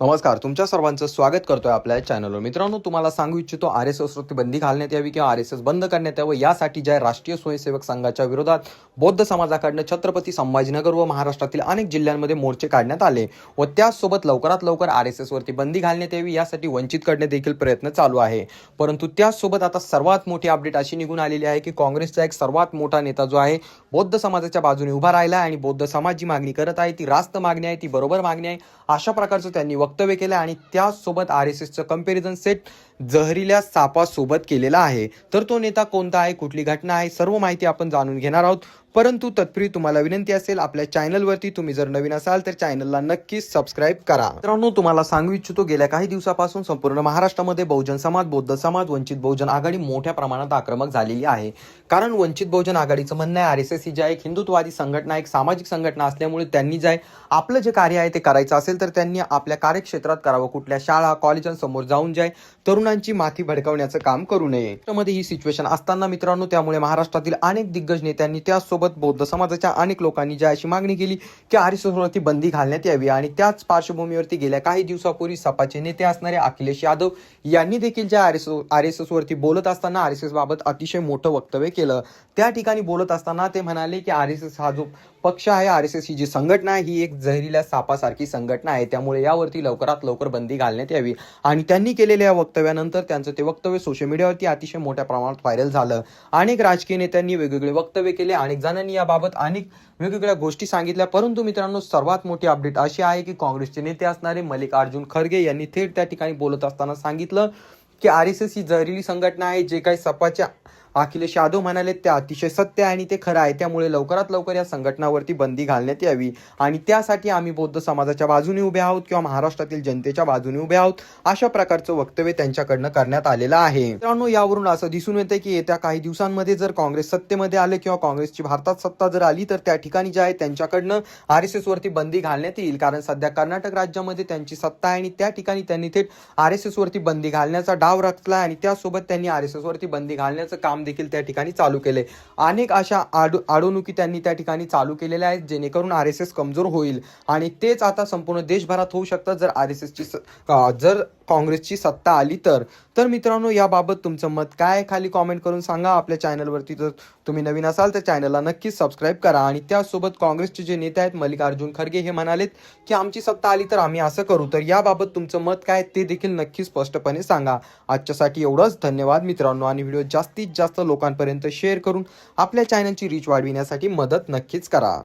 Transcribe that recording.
नमस्कार तुमच्या सर्वांचं स्वागत करतोय आपल्या चॅनलवर मित्रांनो तुम्हाला सांगू इच्छितो आर एस एसवरती बंदी घालण्यात यावी किंवा आर एस एस बंद करण्यात यावं यासाठी ज्या राष्ट्रीय स्वयंसेवक संघाच्या विरोधात बौद्ध समाजाकडनं छत्रपती संभाजीनगर व महाराष्ट्रातील अनेक जिल्ह्यांमध्ये मोर्चे काढण्यात आले व त्याचसोबत लवकरात लवकर आर एस एसवरती बंदी घालण्यात यावी यासाठी वंचित करणे देखील प्रयत्न चालू आहे. परंतु त्याचसोबत आता सर्वात मोठी अपडेट अशी निघून आलेली आहे की काँग्रेसचा एक सर्वात मोठा नेता जो आहे बौद्ध समाजाच्या बाजूने उभा राहिला आहे आणि बौद्ध समाज जी मागणी करत आहे ती रास्त मागणी आहे ती बरोबर मागणी आहे अशा प्रकारचं त्यांनी वक्तव्य केलं आणि त्यासोबत आर एस एसचं कंपॅरिझन सेट जहरील्या सापासोबत केलेला आहे. तर तो नेता कोणता आहे कुठली घटना आहे सर्व माहिती आपण जाणून घेणार आहोत. परंतु तत्पूर्वी तुम्हाला विनंती असेल आपल्या चॅनलवरती तुम्ही जर नवीन असाल तर चॅनलला नक्कीच सबस्क्राईब करा. मित्रांनो तुम्हाला सांगू इच्छितो गेल्या काही दिवसापासून संपूर्ण महाराष्ट्रामध्ये बहुजन समाज बौद्ध समाज वंचित बहुजन आघाडी मोठ्या प्रमाणात आक्रमक झालेली आहे. कारण वंचित बहुजन आघाडीचं म्हणणं आहे आर एस एस ही ज्या एक हिंदुत्ववादी संघटना एक सामाजिक संघटना असल्यामुळे त्यांनी जे आपलं जे कार्य आहे ते करायचं असेल तर त्यांनी आपल्या कार्यक्षेत्रात करावं. कुठल्या शाळा कॉलेजांसमोर जाऊन जाय तरुणांची माथी भडकवण्याचं काम करू नये. मध्ये ही सिच्युएशन असताना मित्रांनो त्यामुळे महाराष्ट्रातील अनेक दिग्गज नेत्यांनी त्याचसोबत बौद्ध समाजाच्या अनेक लोकांनी ज्या अशी मागणी केली की आर एस बंदी घालण्यात यावी आणि त्याच पार्श्वभूमीवरती गेल्या काही दिवसापूर्वी सपाचे नेते असणारे अखिलेश यादव यांनी देखील ज्या R S R S S वरती बोलत असताना आर एस एस बाबत अतिशय मोठं वक्तव्य केलं. त्या ठिकाणी बोलत असताना ते म्हणाले की आर एस एस हा जो पक्ष आहे आर एस एस ही जी संघटना आहे ही एक जहरील्या सापासारखी संघटना आहे. त्यामुळे यावरती लवकरात लवकर बंदी घालण्यात यावी. आणि त्यांनी केलेल्या या वक्तव्यानंतर त्यांचं ते वक्तव्य सोशल मीडियावरती अतिशय मोठ्या प्रमाणात व्हायरल झालं. अनेक राजकीय नेत्यांनी वेगवेगळे वक्तव्य केले. अनेक जणांनी याबाबत अनेक वेगवेगळ्या गोष्टी सांगितल्या. परंतु मित्रांनो सर्वात मोठी अपडेट अशी आहे की काँग्रेसचे नेते असणारे मल्लिकार्जुन खरगे यांनी थेट त्या ठिकाणी बोलत असताना सांगितलं की आर एस एस ही जहरीली संघटना आहे जे काही सपाच्या अखिलेश यादव म्हणाले ते अतिशय सत्य आहे आणि ते खरं आहे. त्यामुळे लवकरात लवकर या संघटनावरती बंदी घालण्यात यावी. आणि त्यासाठी आम्ही बौद्ध समाजाच्या बाजूने उभे आहोत किंवा महाराष्ट्रातील जनतेच्या बाजूने उभे आहोत अशा प्रकारचं वक्तव्य त्यांच्याकडनं करण्यात आलेलं आहे. मित्रांनो यावरून असं दिसून येतं की येत्या काही दिवसांमध्ये जर काँग्रेस सत्तेमध्ये आले किंवा काँग्रेसची भारतात सत्ता जर आली तर त्या ठिकाणी जे आहे त्यांच्याकडनं आर एस एसवरती बंदी घालण्यात येईल. कारण सध्या कर्नाटक राज्यामध्ये त्यांची सत्ता आहे आणि त्या ठिकाणी त्यांनी थेट आर एस एसवरती बंदी घालण्याचा डाव रचला आणि त्यासोबत त्यांनी आर एस एसवरती बंदी घालण्याचं काम देखील त्या ठिकाणी चालू केले अनेक अशा आडू अडवणुकी त्यांनी त्या ठिकाणी चालू केलेल्या आहेत जेणेकरून आर एस एस कमजोर होईल. आणि तेच आता संपूर्ण देशभरात होऊ शकतं जर आर एस एसची जर काँग्रेसची सत्ता आली तर? तर मित्रांनो याबाबत तुमचं मत काय आहे खाली कॉमेंट करून सांगा आपल्या चॅनलवरती जर तुम्ही नवीन असाल तर चॅनलला नक्कीच सबस्क्राईब करा. आणि त्यासोबत काँग्रेसचे जे नेते आहेत मल्लिकार्जुन खरगे हे म्हणालेत की आमची सत्ता आली तर आम्ही असं करू. तर याबाबत तुमचं मत काय ते देखील नक्कीच स्पष्टपणे सांगा. आजच्यासाठी एवढंच. धन्यवाद मित्रांनो. आणि व्हिडिओ जास्तीत जास्त लोकांपर्यंत शेअर करून आपल्या चॅनलची रीच वाढविण्यासाठी मदत नक्कीच करा.